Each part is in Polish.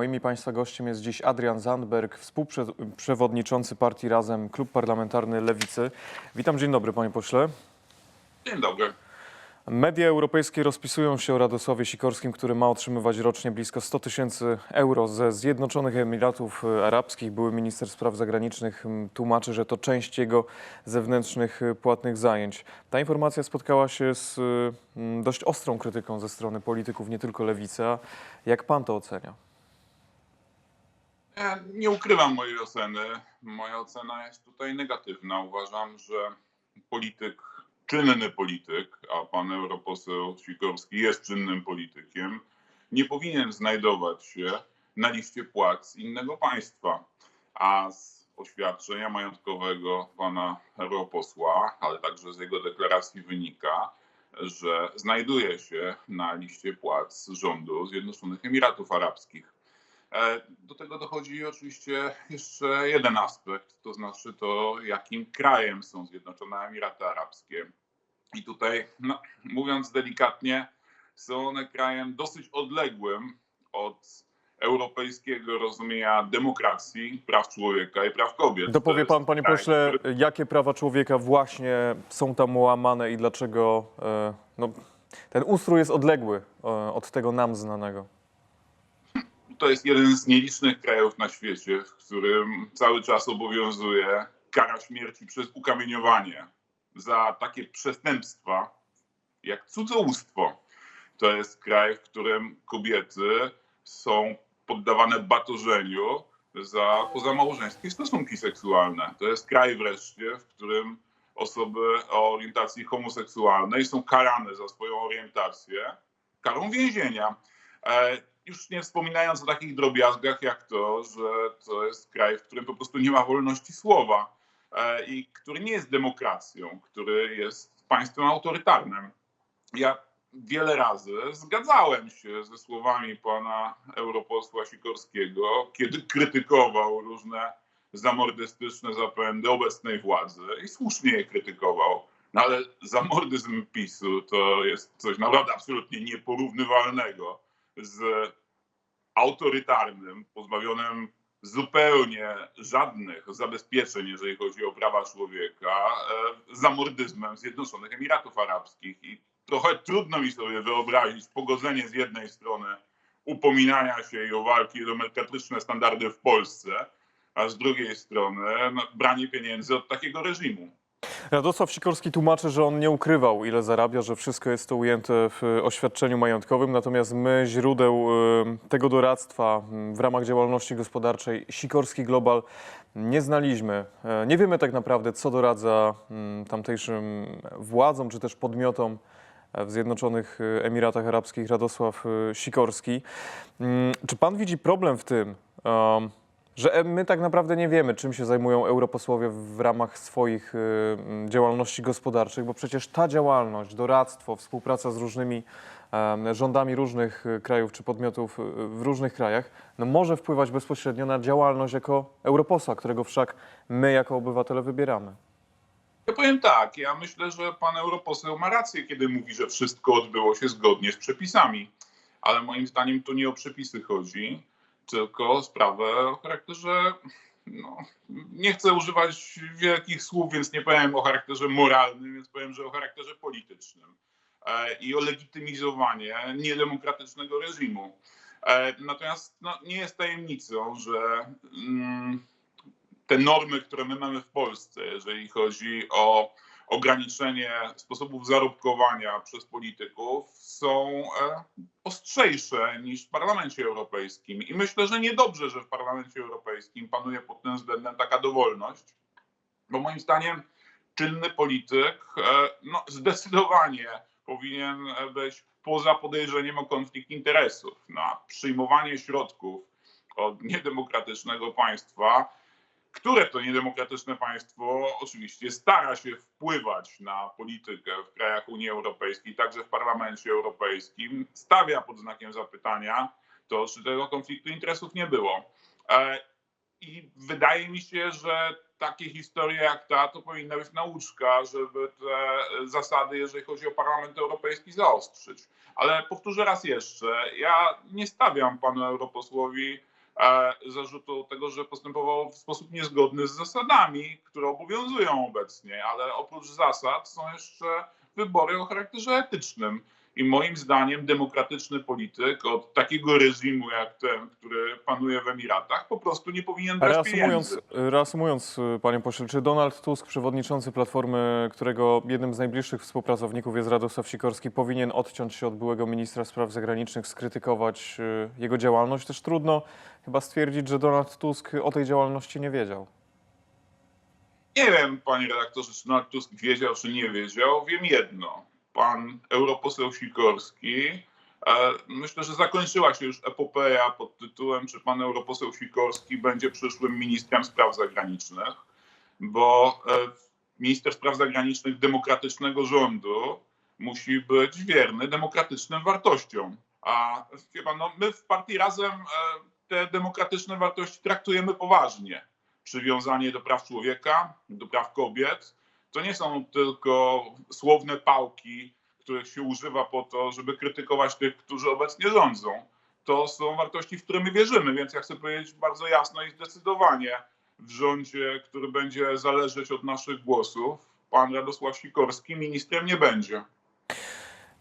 Moim i Państwa gościem jest dziś Adrian Zandberg, współprzewodniczący partii Razem, Klub Parlamentarny Lewicy. Witam, dzień dobry panie pośle. Dzień dobry. Media europejskie rozpisują się o Radosławie Sikorskim, który ma otrzymywać rocznie blisko 100 tysięcy euro ze Zjednoczonych Emiratów Arabskich. Były minister spraw zagranicznych tłumaczy, że to część jego zewnętrznych y, płatnych zajęć. Ta informacja spotkała się z y, dość ostrą krytyką ze strony polityków, nie tylko lewicy. A jak pan to ocenia? Ja nie ukrywam mojej oceny. Moja ocena jest tutaj negatywna. Uważam, że polityk, czynny polityk, a pan europoseł Sikorski jest czynnym politykiem, nie powinien znajdować się na liście płac innego państwa. A z oświadczenia majątkowego pana europosła, ale także z jego deklaracji wynika, że znajduje się na liście płac rządu Zjednoczonych Emiratów Arabskich. E, Do tego dochodzi oczywiście jeszcze jeden aspekt, to znaczy to, jakim krajem są Zjednoczone Emiraty Arabskie. I tutaj, no, mówiąc delikatnie, są one krajem dosyć odległym od europejskiego rozumienia demokracji, praw człowieka i praw kobiet. Dopowie pan, panie kraj, pośle, który- jakie prawa człowieka właśnie są tam łamane i dlaczego e, no, ten ustrój jest odległy e, od tego nam znanego? To jest jeden z nielicznych krajów na świecie, w którym cały czas obowiązuje kara śmierci przez ukamieniowanie za takie przestępstwa jak cudzołóstwo. To jest kraj, w którym kobiety są poddawane batorzeniu za pozamałżeńskie stosunki seksualne. To jest kraj wreszcie, w którym osoby o orientacji homoseksualnej są karane za swoją orientację karą więzienia. Już nie wspominając o takich drobiazgach jak to, że to jest kraj, w którym po prostu nie ma wolności słowa e, i który nie jest demokracją, który jest państwem autorytarnym. Ja wiele razy zgadzałem się ze słowami pana europosła Sikorskiego, kiedy krytykował różne zamordystyczne zapędy obecnej władzy i słusznie je krytykował. No ale zamordyzm PiSu to jest coś naprawdę absolutnie nieporównywalnego z autorytarnym, pozbawionym zupełnie żadnych zabezpieczeń, jeżeli chodzi o prawa człowieka, e, zamordyzmem Zjednoczonych Emiratów Arabskich. I trochę trudno mi sobie wyobrazić pogodzenie z jednej strony upominania się i o walki demokratyczne standardy w Polsce, a z drugiej strony no, branie pieniędzy od takiego reżimu. Radosław Sikorski tłumaczy, że on nie ukrywał, ile zarabia, że wszystko jest to ujęte w oświadczeniu majątkowym, natomiast my źródeł e, tego doradztwa w ramach działalności gospodarczej Sikorski Global nie znaliśmy. E, Nie wiemy tak naprawdę, co doradza tamtejszym władzom, czy też podmiotom e, w Zjednoczonych e, Emiratach Arabskich Radosław e, Sikorski. Czy pan widzi problem w tym, że my tak naprawdę nie wiemy, czym się zajmują europosłowie w ramach swoich y, działalności gospodarczych, bo przecież ta działalność, doradztwo, współpraca z różnymi rządami różnych y, krajów czy podmiotów y, w różnych krajach, no może wpływać bezpośrednio na działalność jako europosła, którego wszak my jako obywatele wybieramy. Ja powiem tak, ja myślę, że pan europoseł ma rację, kiedy mówi, że wszystko odbyło się zgodnie z przepisami. Ale moim zdaniem tu nie o przepisy chodzi, tylko sprawę o charakterze. No, nie chcę używać wielkich słów, więc nie powiem o charakterze moralnym, więc powiem, że o charakterze politycznym e, i o legitymizowanie niedemokratycznego reżimu. E, natomiast no, nie jest tajemnicą, że mm, te normy, które my mamy w Polsce, jeżeli chodzi o ograniczenie sposobów zarobkowania przez polityków, są e, ostrzejsze niż w Parlamencie Europejskim. I myślę, że niedobrze, że w Parlamencie Europejskim panuje pod tym względem taka dowolność, bo moim zdaniem czynny polityk e, no, zdecydowanie powinien być poza podejrzeniem o konflikt interesów. Na przyjmowanie środków od niedemokratycznego państwa które to niedemokratyczne państwo oczywiście stara się wpływać na politykę w krajach Unii Europejskiej, także w Parlamencie Europejskim, stawia pod znakiem zapytania to, czy tego konfliktu interesów nie było. E, I wydaje mi się, że takie historie jak ta to powinna być nauczka, żeby te zasady, jeżeli chodzi o Parlament Europejski, zaostrzyć. Ale powtórzę raz jeszcze, ja nie stawiam panu europosłowi zarzutu tego, że postępował w sposób niezgodny z zasadami, które obowiązują obecnie, ale oprócz zasad są jeszcze wybory o charakterze etycznym. I moim zdaniem demokratyczny polityk od takiego reżimu jak ten, który panuje w Emiratach, po prostu nie powinien brać Reasumując, pieniędzy. reasumując, panie pośle, czy Donald Tusk, przewodniczący Platformy, którego jednym z najbliższych współpracowników jest Radosław Sikorski, powinien odciąć się od byłego ministra spraw zagranicznych, skrytykować y, jego działalność? Też trudno chyba stwierdzić, że Donald Tusk o tej działalności nie wiedział. Nie wiem, panie redaktorze, czy Donald Tusk wiedział, czy nie wiedział. Wiem jedno. Pan europoseł Sikorski, e, myślę, że zakończyła się już epopeja pod tytułem, czy pan europoseł Sikorski będzie przyszłym ministrem spraw zagranicznych, bo e, minister spraw zagranicznych demokratycznego rządu musi być wierny demokratycznym wartościom. A chyba no, my w partii razem e, te demokratyczne wartości traktujemy poważnie przywiązanie do praw człowieka, do praw kobiet. To nie są tylko słowne pałki, których się używa po to, żeby krytykować tych, którzy obecnie rządzą. To są wartości, w które my wierzymy, więc ja chcę powiedzieć bardzo jasno i zdecydowanie w rządzie, który będzie zależeć od naszych głosów, pan Radosław Sikorski ministrem nie będzie.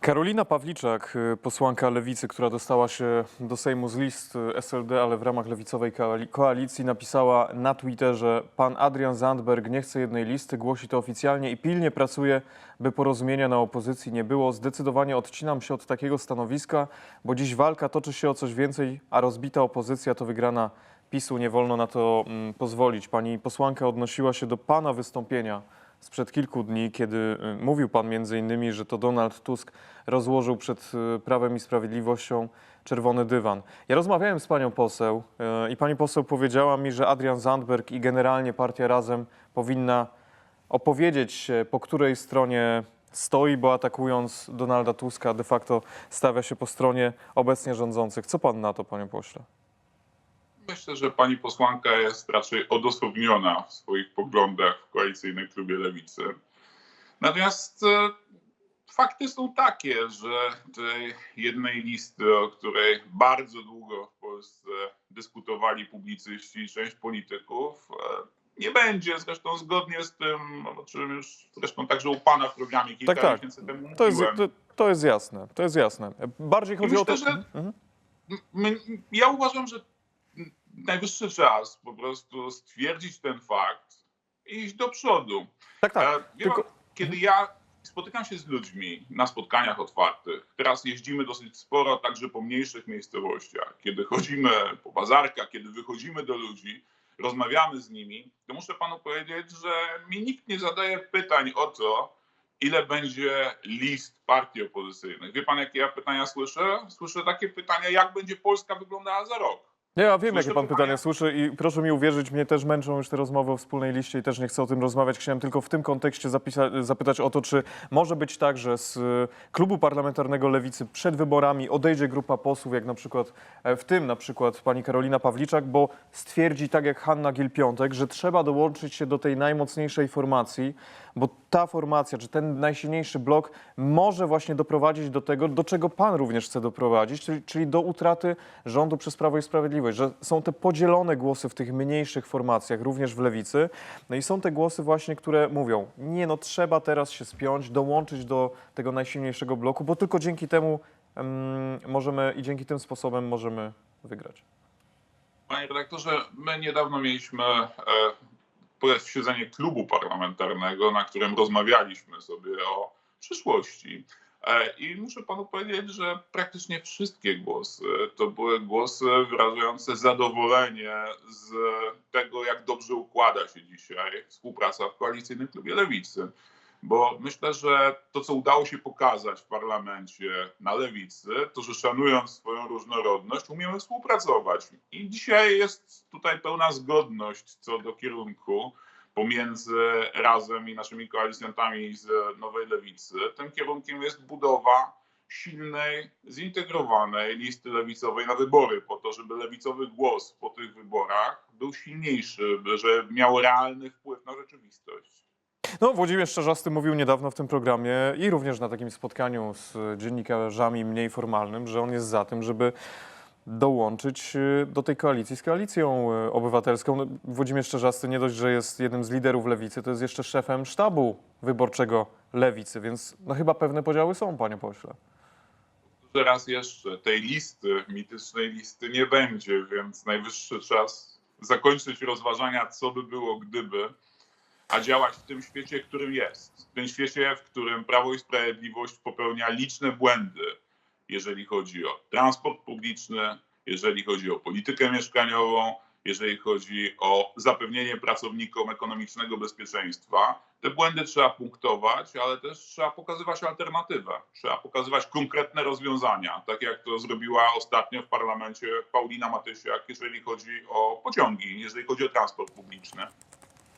Karolina Pawliczak, y, posłanka Lewicy, która dostała się do Sejmu z list y, SLD, ale w ramach lewicowej koali- koalicji, napisała na Twitterze: Pan Adrian Zandberg nie chce jednej listy, głosi to oficjalnie i pilnie pracuje, by porozumienia na opozycji nie było. Zdecydowanie odcinam się od takiego stanowiska, bo dziś walka toczy się o coś więcej, a rozbita opozycja to wygrana PiSu. Nie wolno na to mm, pozwolić. Pani posłanka odnosiła się do pana wystąpienia sprzed kilku dni, kiedy y, mówił pan między innymi, że to Donald Tusk rozłożył przed y, Prawem i Sprawiedliwością czerwony dywan. Ja rozmawiałem z panią poseł y, i pani poseł powiedziała mi, że Adrian Zandberg i generalnie partia Razem powinna opowiedzieć się, po której stronie stoi, bo atakując Donalda Tuska de facto stawia się po stronie obecnie rządzących. Co pan na to, panie pośle? Myślę, że pani posłanka jest raczej odosobniona w swoich poglądach w koalicyjnym klubie lewicy. Natomiast e, fakty są takie, że tej jednej listy, o której bardzo długo w Polsce dyskutowali publicyści i część polityków, e, nie będzie. Zresztą zgodnie z tym, o czym już zresztą także u pana w programie kilka Tak, tak. miesięcy temu To jest, to, to jest jasne, to jest jasne. Bardziej chodzi o to... myślę, że- Mhm. Ja uważam, że najwyższy czas po prostu stwierdzić ten fakt i iść do przodu. Tak, tak. E, tylko- kiedy ja spotykam się z ludźmi na spotkaniach otwartych, teraz jeździmy dosyć sporo także po mniejszych miejscowościach, kiedy chodzimy po bazarkach, kiedy wychodzimy do ludzi, rozmawiamy z nimi, to muszę panu powiedzieć, że mi nikt nie zadaje pytań o to, ile będzie list partii opozycyjnych. Wie pan, jakie ja pytania słyszę? Słyszę takie pytania, jak będzie Polska wyglądała za rok. Nie, ja wiem, Słyszę jakie pan pytania. pytania słyszy i proszę mi uwierzyć, mnie też męczą już te rozmowy o wspólnej liście i też nie chcę o tym rozmawiać. Chciałem tylko w tym kontekście zapisa- zapytać o to, czy może być tak, że z y, klubu parlamentarnego Lewicy przed wyborami odejdzie grupa posłów, jak na przykład e, w tym na przykład pani Karolina Pawliczak, bo stwierdzi tak jak Hanna Gil-Piątek, że trzeba dołączyć się do tej najmocniejszej formacji, bo ta formacja, czy ten najsilniejszy blok może właśnie doprowadzić do tego, do czego pan również chce doprowadzić, czyli, czyli do utraty rządu przez Prawo i Sprawiedliwość, że są te podzielone głosy w tych mniejszych formacjach, również w lewicy, no i są te głosy właśnie, które mówią, nie no trzeba teraz się spiąć, dołączyć do tego najsilniejszego bloku, bo tylko dzięki temu em, możemy i dzięki tym sposobem możemy wygrać. Panie redaktorze, my niedawno mieliśmy e, posiedzenie klubu parlamentarnego, na którym rozmawialiśmy sobie o przyszłości. E, I muszę panu powiedzieć, że praktycznie wszystkie głosy to były głosy wyrażające zadowolenie z tego, jak dobrze układa się dzisiaj współpraca w koalicyjnym klubie lewicy. Bo myślę, że to, co udało się pokazać w parlamencie na lewicy, to że szanując swoją różnorodność, umiemy współpracować. I dzisiaj jest tutaj pełna zgodność co do kierunku pomiędzy razem i naszymi koalicjantami z Nowej Lewicy. Tym kierunkiem jest budowa silnej, zintegrowanej listy lewicowej na wybory, po to, żeby lewicowy głos po tych wyborach był silniejszy, że miał realny wpływ na rzeczywistość. No, Włodzimierz Czarzasty mówił niedawno w tym programie i również na takim spotkaniu z dziennikarzami mniej formalnym, że on jest za tym, żeby dołączyć y, do tej koalicji z koalicją y, obywatelską. No, Włodzimierz Czarzasty nie dość, że jest jednym z liderów lewicy, to jest jeszcze szefem sztabu wyborczego lewicy, więc no chyba pewne podziały są, panie pośle. raz jeszcze tej listy, mitycznej listy nie będzie, więc najwyższy czas zakończyć rozważania, co by było gdyby, a działać w tym świecie, którym jest. W tym świecie, w którym Prawo i Sprawiedliwość popełnia liczne błędy, jeżeli chodzi o transport publiczny, jeżeli chodzi o politykę mieszkaniową, jeżeli chodzi o zapewnienie pracownikom ekonomicznego bezpieczeństwa. Te błędy trzeba punktować, ale też trzeba pokazywać alternatywę. Trzeba pokazywać konkretne rozwiązania, tak jak to zrobiła ostatnio w parlamencie Paulina Matysiak, jeżeli chodzi o pociągi, jeżeli chodzi o transport publiczny.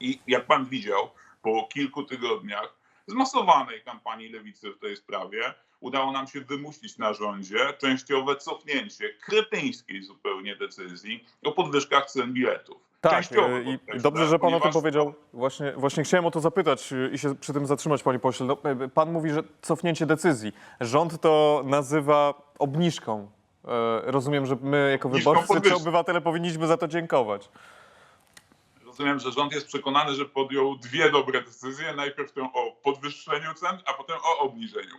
I jak pan widział, po kilku tygodniach zmasowanej kampanii lewicy w tej sprawie, udało nam się wymusić na rządzie częściowe cofnięcie kretyńskiej zupełnie decyzji o podwyżkach cen biletów. Tak, y, i dobrze, że pan o tym powiedział. Właśnie, właśnie chciałem o to zapytać y, i się przy tym zatrzymać, panie pośle. No, y, pan mówi, że cofnięcie decyzji. Rząd to nazywa obniżką. E, Rozumiem, że my jako wyborcy czy obywatele powinniśmy za to dziękować. Rozumiem, że rząd jest przekonany, że podjął dwie dobre decyzje. Najpierw tę o podwyższeniu cen, a potem o obniżeniu.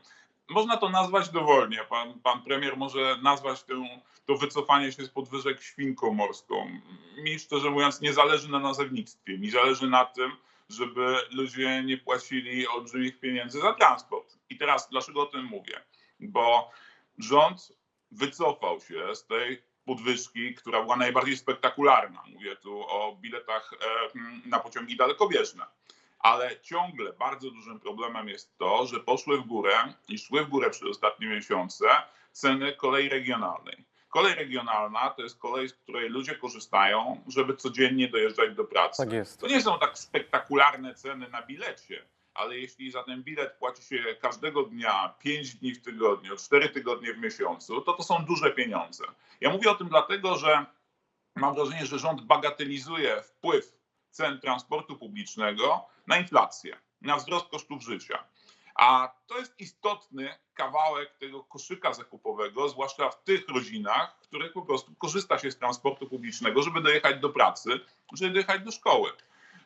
Można to nazwać dowolnie. Pan, pan premier może nazwać tę, to wycofanie się z podwyżek świnką morską. Mi szczerze mówiąc nie zależy na nazewnictwie. Mi zależy na tym, żeby ludzie nie płacili olbrzymich pieniędzy za transport. I teraz dlaczego o tym mówię? Bo rząd wycofał się z tej podwyżki, która była najbardziej spektakularna. Mówię tu o biletach e, na pociągi dalekobieżne. Ale ciągle bardzo dużym problemem jest to, że poszły w górę i szły w górę przez ostatnie miesiące ceny kolei regionalnej. Kolej regionalna to jest kolej, z której ludzie korzystają, żeby codziennie dojeżdżać do pracy. Tak jest. To nie są tak spektakularne ceny na bilecie, ale jeśli za ten bilet płaci się każdego dnia, 5 dni w tygodniu, 4 tygodnie w miesiącu, to to są duże pieniądze. Ja mówię o tym dlatego, że mam wrażenie, że rząd bagatelizuje wpływ cen transportu publicznego na inflację, na wzrost kosztów życia. A to jest istotny kawałek tego koszyka zakupowego, zwłaszcza w tych rodzinach, w których po prostu korzysta się z transportu publicznego, żeby dojechać do pracy, żeby dojechać do szkoły.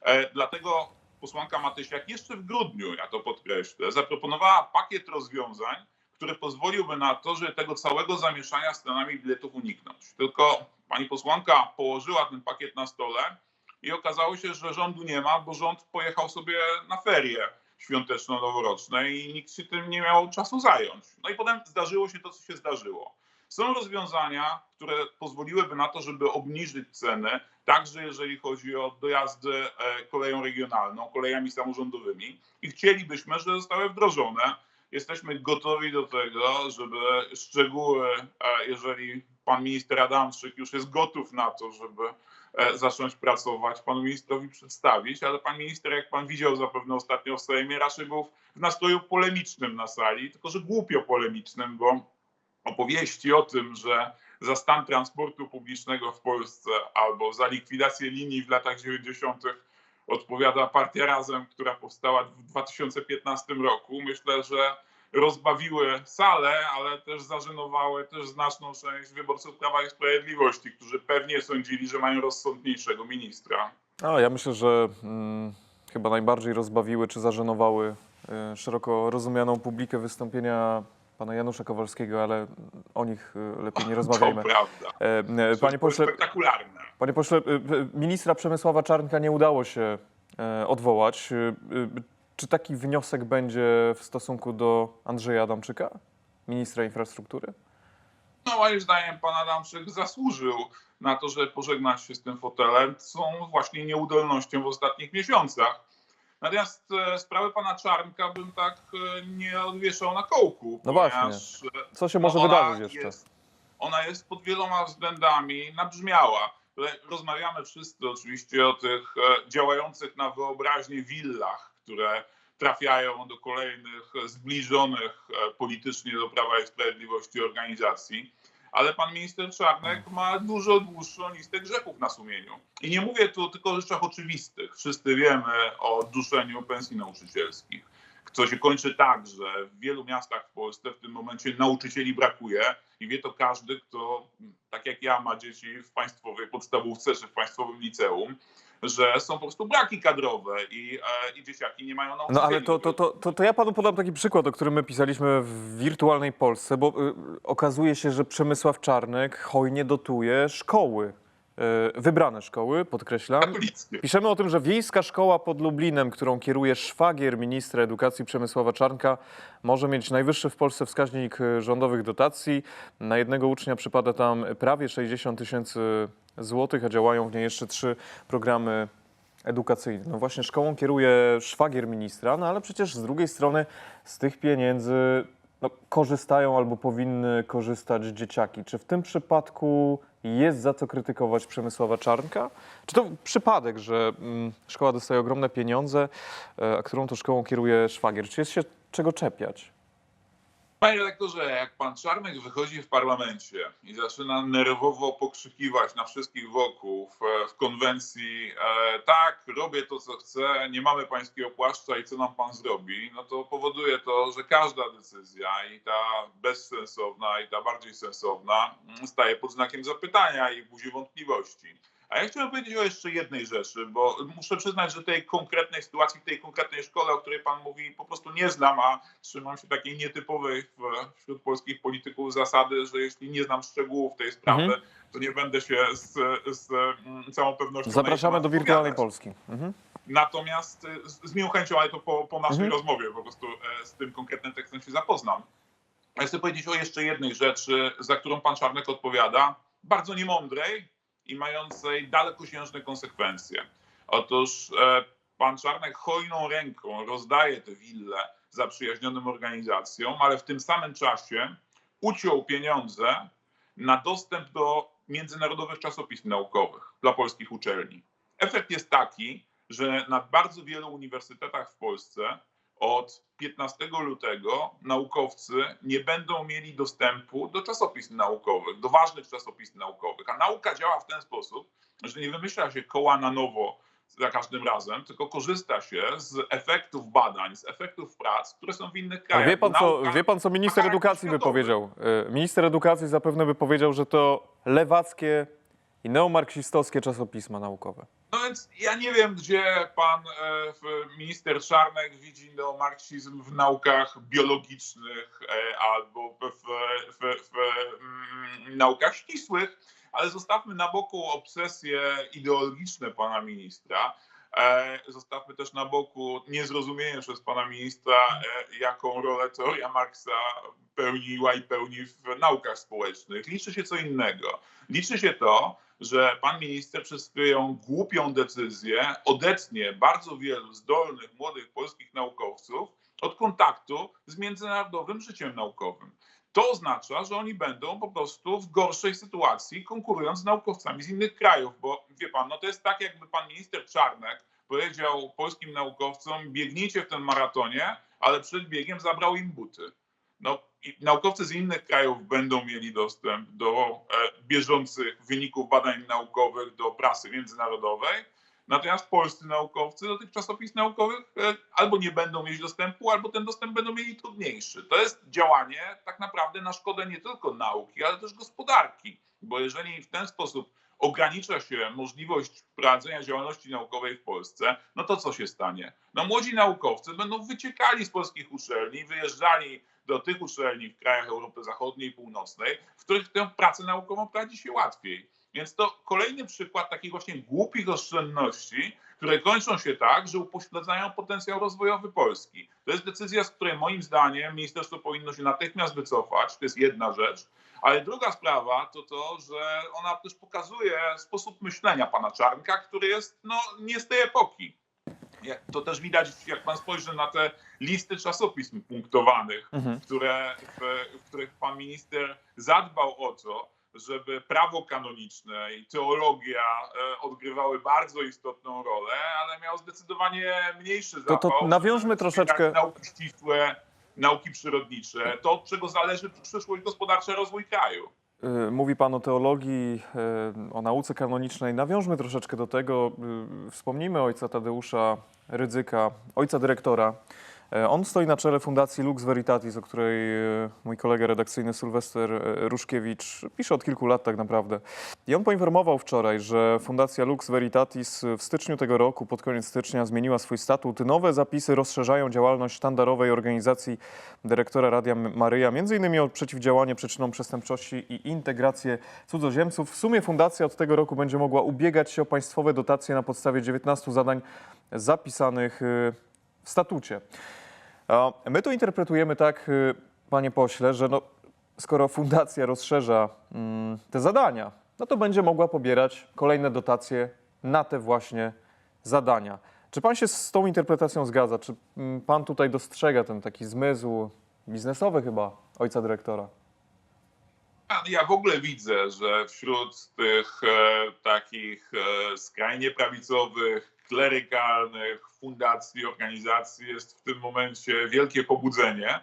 E, dlatego posłanka Matysiak jeszcze w grudniu, ja to podkreślę, zaproponowała pakiet rozwiązań, który pozwoliłby na to, że tego całego zamieszania z cenami biletów uniknąć. Tylko pani posłanka położyła ten pakiet na stole i okazało się, że rządu nie ma, bo rząd pojechał sobie na ferie świąteczno-noworoczne i nikt się tym nie miał czasu zająć. No i potem zdarzyło się to, co się zdarzyło. Są rozwiązania, które pozwoliłyby na to, żeby obniżyć ceny, także jeżeli chodzi o dojazdy e, koleją regionalną, kolejami samorządowymi i chcielibyśmy, żeby zostały wdrożone. Jesteśmy gotowi do tego, żeby szczegóły, e, jeżeli pan minister Adamczyk już jest gotów na to, żeby e, zacząć pracować, panu ministrowi przedstawić, ale pan minister, jak pan widział zapewne ostatnio w Sejmie, raczej był w nastroju polemicznym na sali, tylko że głupio polemicznym, bo opowieści o tym, że za stan transportu publicznego w Polsce albo za likwidację linii w latach 90. odpowiada partia Razem, która powstała w 2015 roku. Myślę, że rozbawiły salę, ale też zażenowały też znaczną część wyborców Prawa i Sprawiedliwości, którzy pewnie sądzili, że mają rozsądniejszego ministra. A ja myślę, że mm, chyba najbardziej rozbawiły czy zażenowały y, szeroko rozumianą publikę wystąpienia pana Janusza Kowalskiego, ale o nich y, lepiej nie rozmawiajmy. To prawda. E, e, Panie pośle, Spektakularne. panie pośle, y, y, ministra Przemysława Czarnka nie udało się e, odwołać. Czy taki wniosek będzie w stosunku do Andrzeja Adamczyka, ministra infrastruktury? No moim zdaniem pan Adamczyk zasłużył na to, żeby pożegnać się z tym fotelem, są właśnie nieudolnością w ostatnich miesiącach. Natomiast e, sprawę pana Czarnka bym tak e, nie odwieszał na kołku. No ponieważ, e, Co się może wydarzyć jeszcze? Jest, ona jest pod wieloma względami nabrzmiała. Rozmawiamy wszyscy oczywiście o tych działających na wyobraźnię willach, które trafiają do kolejnych zbliżonych politycznie do Prawa i Sprawiedliwości organizacji. Ale pan minister Czarnek ma dużo dłuższą listę grzechów na sumieniu. I nie mówię tu tylko o rzeczach oczywistych. Wszyscy wiemy o duszeniu pensji nauczycielskich co się kończy tak, że w wielu miastach w Polsce w tym momencie nauczycieli brakuje i wie to każdy, kto tak jak ja ma dzieci w państwowej podstawówce czy w państwowym liceum, że są po prostu braki kadrowe i, e, i dzieciaki nie mają nauczycieli. No ale to, to, to, to, ja panu podam taki przykład, o którym my pisaliśmy w wirtualnej Polsce, bo y, okazuje się, że Przemysław Czarnek hojnie dotuje szkoły. Y, wybrane szkoły, podkreślam. Katolickie. Piszemy o tym, że wiejska szkoła pod Lublinem, którą kieruje szwagier ministra edukacji Przemysława Czarnka, może mieć najwyższy w Polsce wskaźnik y, rządowych dotacji. Na jednego ucznia przypada tam prawie 60 tysięcy złotych, a działają w niej jeszcze trzy programy edukacyjne. No właśnie szkołą kieruje szwagier ministra, no ale przecież z drugiej strony z tych pieniędzy no, korzystają albo powinny korzystać dzieciaki. Czy w tym przypadku jest za co krytykować Przemysława Czarnka? Czy to przypadek, że mm, szkoła dostaje ogromne pieniądze, e, a którą to szkołą kieruje szwagier? Czy jest się czego czepiać? Panie redaktorze, jak pan Czarnek wychodzi w parlamencie i zaczyna nerwowo pokrzykiwać na wszystkich wokół w, konwencji e, tak, robię to, co chcę, nie mamy pańskiego płaszcza i co nam pan zrobi, no to powoduje to, że każda decyzja i ta bezsensowna i ta bardziej sensowna mm, staje pod znakiem zapytania i budzi wątpliwości. A ja chciałem powiedzieć o jeszcze jednej rzeczy, bo muszę przyznać, że tej konkretnej sytuacji, tej konkretnej szkole, o której pan mówi, po prostu nie znam, a trzymam się takiej nietypowej wśród polskich polityków zasady, że jeśli nie znam szczegółów tej sprawy, Mhm. to nie będę się z, z całą pewnością. Zapraszamy do wirtualnej. Polski. Mhm. Natomiast y, z, z miłą chęcią, ale to po, po naszej Mhm. rozmowie po prostu e, z tym konkretnym tekstem się zapoznam. Ja chcę powiedzieć o jeszcze jednej rzeczy, za którą pan Czarnek odpowiada, bardzo niemądrej i mającej dalekosiężne konsekwencje. Otóż e, pan Czarnek hojną ręką rozdaje te wille zaprzyjaźnionym organizacjom, ale w tym samym czasie uciął pieniądze na dostęp do międzynarodowych czasopism naukowych dla polskich uczelni. Efekt jest taki, że na bardzo wielu uniwersytetach w Polsce od 15 lutego naukowcy nie będą mieli dostępu do czasopism naukowych, do ważnych czasopism naukowych. A nauka działa w ten sposób, że nie wymyśla się koła na nowo za każdym razem, tylko korzysta się z efektów badań, z efektów prac, które są w innych krajach. wie pan, co, wie pan, co minister edukacji by powiedział? E, Minister edukacji zapewne by powiedział, że to lewackie i neomarksistowskie czasopisma naukowe. No więc ja nie wiem, gdzie pan e, minister Czarnek widzi neomarksizm w naukach biologicznych e, albo w, w, w, w mm, naukach ścisłych, ale zostawmy na boku obsesje ideologiczne pana ministra. E, Zostawmy też na boku niezrozumienie przez pana ministra, e, jaką rolę teoria Marksa pełniła i pełni w naukach społecznych. Liczy się co innego. Liczy się to, że pan minister przez swoją głupią decyzję odetnie bardzo wielu zdolnych, młodych polskich naukowców od kontaktu z międzynarodowym życiem naukowym. To oznacza, że oni będą po prostu w gorszej sytuacji, konkurując z naukowcami z innych krajów, bo wie pan, no to jest tak, jakby pan minister Czarnek powiedział polskim naukowcom: biegnijcie w tym maratonie, ale przed biegiem zabrał im buty. No, naukowcy z innych krajów będą mieli dostęp do e, bieżących wyników badań naukowych, do prasy międzynarodowej, natomiast polscy naukowcy do tych czasopism naukowych e, albo nie będą mieć dostępu, albo ten dostęp będą mieli trudniejszy. To jest działanie tak naprawdę na szkodę nie tylko nauki, ale też gospodarki, bo jeżeli w ten sposób ogranicza się możliwość prowadzenia działalności naukowej w Polsce, no to co się stanie? No młodzi naukowcy będą wyciekali z polskich uczelni, wyjeżdżali do tych uczelni w krajach Europy Zachodniej i Północnej, w których tę pracę naukową prowadzi się łatwiej. Więc to kolejny przykład takich właśnie głupich oszczędności, które kończą się tak, że upośledzają potencjał rozwojowy Polski. To jest decyzja, z której moim zdaniem ministerstwo powinno się natychmiast wycofać. To jest jedna rzecz. Ale druga sprawa to to, że ona też pokazuje sposób myślenia pana Czarnka, który jest no, nie z tej epoki. To też widać, jak pan spojrzy na te listy czasopism punktowanych, Mhm. które, w, w których pan minister zadbał o to, żeby prawo kanoniczne i teologia e, odgrywały bardzo istotną rolę, ale miał zdecydowanie mniejszy To- to zapał. nawiążmy troszeczkę- Nauki ścisłe, nauki przyrodnicze, to od czego zależy przyszłość gospodarcza, rozwój kraju. Y, Mówi Pan o teologii, y, o nauce kanonicznej. Nawiążmy troszeczkę do tego. Wspomnijmy ojca Tadeusza Rydzyka, ojca dyrektora. Y, On stoi na czele Fundacji Lux Veritatis, o której y, mój kolega redakcyjny Sylwester y, Ruszkiewicz pisze od kilku lat tak naprawdę. I on poinformował wczoraj, że Fundacja Lux Veritatis w styczniu tego roku, pod koniec stycznia, zmieniła swój statut. Nowe zapisy rozszerzają działalność sztandarowej organizacji dyrektora Radia Maryja, innymi o przeciwdziałanie przyczynom przestępczości i integrację cudzoziemców. W sumie fundacja od tego roku będzie mogła ubiegać się o państwowe dotacje na podstawie 19 zadań zapisanych w statucie. My to interpretujemy tak, y, panie pośle, że no, skoro fundacja rozszerza mm, te zadania, no to będzie mogła pobierać kolejne dotacje na te właśnie zadania. Czy pan się z tą interpretacją zgadza? Czy mm, pan tutaj dostrzega ten taki zmysł biznesowy chyba ojca dyrektora? Ja w ogóle widzę, że wśród tych e, takich e, skrajnie prawicowych, klerykalnych fundacji, organizacji jest w tym momencie wielkie pobudzenie.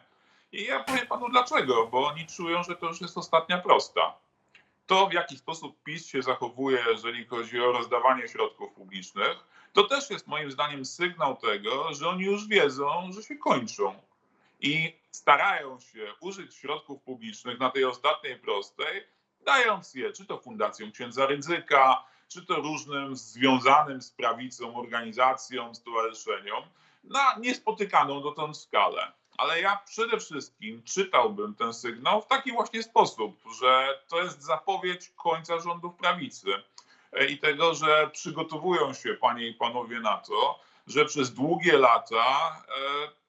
I ja powiem panu dlaczego, bo oni czują, że to już jest ostatnia prosta. To, w jaki sposób PiS się zachowuje, jeżeli chodzi o rozdawanie środków publicznych, to też jest moim zdaniem sygnał tego, że oni już wiedzą, że się kończą i starają się użyć środków publicznych na tej ostatniej prostej, dając je czy to Fundacją Księdza Rydzyka, czy to różnym związanym z prawicą organizacjom, stowarzyszeniom, na niespotykaną dotąd skalę. Ale ja przede wszystkim czytałbym ten sygnał w taki właśnie sposób, że to jest zapowiedź końca rządów prawicy e, i tego, że przygotowują się panie i panowie na to, że przez długie lata e,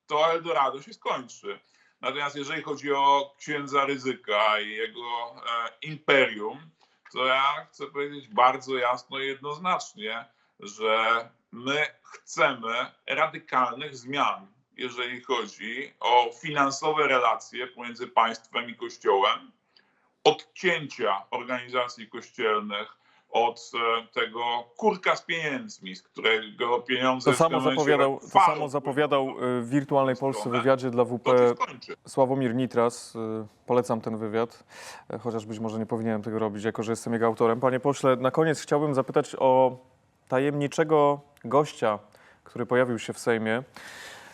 to Eldorado się skończy. Natomiast jeżeli chodzi o księdza ryzyka i jego e, imperium, to ja chcę powiedzieć bardzo jasno i jednoznacznie, że my chcemy radykalnych zmian, jeżeli chodzi o finansowe relacje pomiędzy państwem i kościołem, odcięcia organizacji kościelnych od e, tego kurka z pieniędzmi, z którego pieniądze To samo zapowiadał, to samo zapowiadał y, w Wirtualnej Polsce wywiadzie dla WP. Sławomir Nitras. y, Polecam ten wywiad, chociaż być może nie powinienem tego robić, jako że jestem jego autorem. Panie pośle, na koniec chciałbym zapytać o tajemniczego gościa, który pojawił się w Sejmie.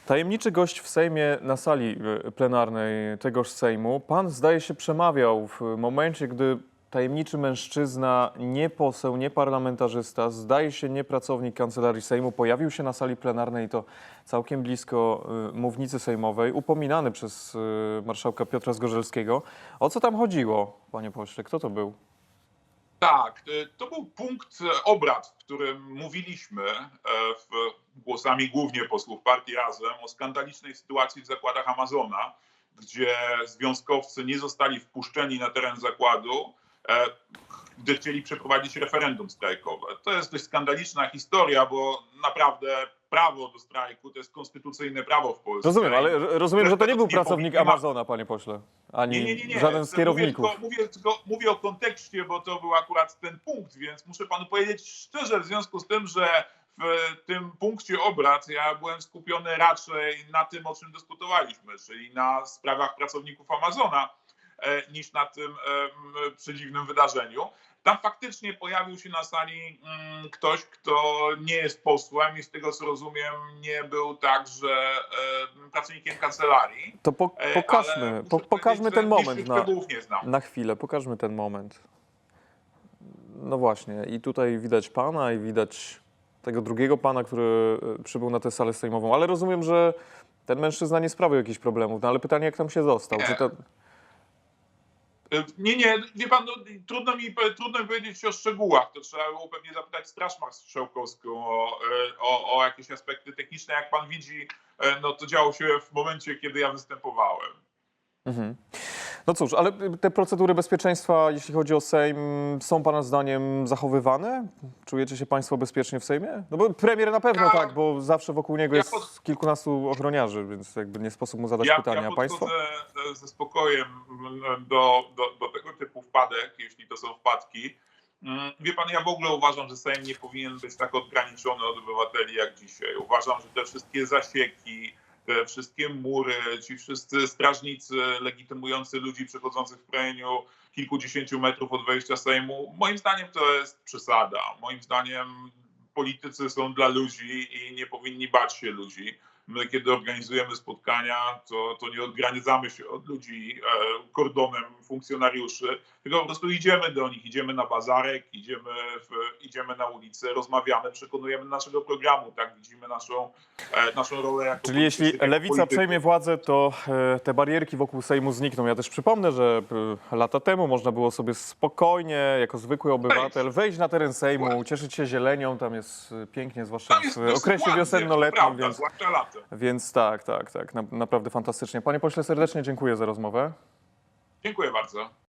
Tajemniczy gość w Sejmie na sali plenarnej tegoż Sejmu. Pan zdaje się przemawiał w momencie, gdy tajemniczy mężczyzna, nie poseł, nie parlamentarzysta, zdaje się nie pracownik kancelarii Sejmu, pojawił się na sali plenarnej to całkiem blisko y, mównicy sejmowej, upominany przez y, marszałka Piotra Zgorzelskiego. O co tam chodziło, panie pośle? Kto to był? Tak, y, to był punkt obrad, w którym mówiliśmy e, w, głosami głównie posłów partii Razem o skandalicznej sytuacji w zakładach Amazona, gdzie związkowcy nie zostali wpuszczeni na teren zakładu, gdy chcieli przeprowadzić referendum strajkowe. To jest dość skandaliczna historia, bo naprawdę prawo do strajku to jest konstytucyjne prawo w Polsce. Rozumiem, ale rozumiem, że to nie był pracownik Amazona, panie pośle, ani Nie, nie, nie, żaden z kierowników. Mówię, tylko, mówię, tylko, mówię o kontekście, bo to był akurat ten punkt, więc muszę panu powiedzieć szczerze, w związku z tym, że w tym punkcie obrad ja byłem skupiony raczej na tym, o czym dyskutowaliśmy, czyli na sprawach pracowników Amazona, e, niż na tym em, przedziwnym wydarzeniu. Tam faktycznie pojawił się na sali mm, ktoś, kto nie jest posłem i z tego co rozumiem nie był także e, pracownikiem kancelarii. To po, E, pokażmy, po, pokażmy ten moment na, szczegółów nie znam. na chwilę, pokażmy ten moment. No właśnie, i tutaj widać pana i widać tego drugiego pana, który e, przybył na tę salę sejmową, ale rozumiem, że ten mężczyzna nie sprawił jakichś problemów, no ale pytanie, jak tam się dostał? Nie. Czy to, Nie, nie, wie pan, no, trudno, mi, trudno mi powiedzieć o szczegółach. To trzeba było pewnie zapytać Straż Marszałkowską o, y, o, o jakieś aspekty techniczne. Jak pan widzi, y, no to działo się w momencie, kiedy ja występowałem. Mhm. No cóż, ale te procedury bezpieczeństwa, jeśli chodzi o Sejm, są Pana zdaniem zachowywane? Czujecie się Państwo bezpiecznie w Sejmie? No bo premier na pewno Ja- tak, bo zawsze wokół niego Ja jest pod- kilkunastu ochroniarzy, więc jakby nie sposób mu zadać Ja, pytania. ja Państwo? ze spokojem m, do, do, do tego typu wpadek, jeśli to są wpadki. Mm, Wie pan, ja w ogóle uważam, że Sejm nie powinien być tak odgraniczony od obywateli jak dzisiaj. Uważam, że te wszystkie zasieki, te wszystkie mury, ci wszyscy strażnicy legitymujący ludzi przechodzących w promieniu kilkudziesięciu metrów od wejścia Sejmu, moim zdaniem to jest przesada. Moim zdaniem politycy są dla ludzi i nie powinni bać się ludzi. My, kiedy organizujemy spotkania, to, to nie odgraniczamy się od ludzi e, kordonem funkcjonariuszy, tylko po prostu idziemy do nich, idziemy na bazarek, idziemy, w, idziemy na ulicę, rozmawiamy, przekonujemy naszego programu, tak widzimy naszą, e, naszą rolę jako Czyli jeśli lewica polityków. przejmie władzę, to e, te barierki wokół Sejmu znikną. Ja też przypomnę, że lata temu można było sobie spokojnie, jako zwykły obywatel, wejść na teren Sejmu, cieszyć się zielenią. Tam jest pięknie, zwłaszcza w okresie wiosenno-letnim, więc, Zwłaszcza latem. Więc tak, tak, tak. Na, naprawdę fantastycznie. Panie pośle, serdecznie dziękuję za rozmowę. Dziękuję bardzo.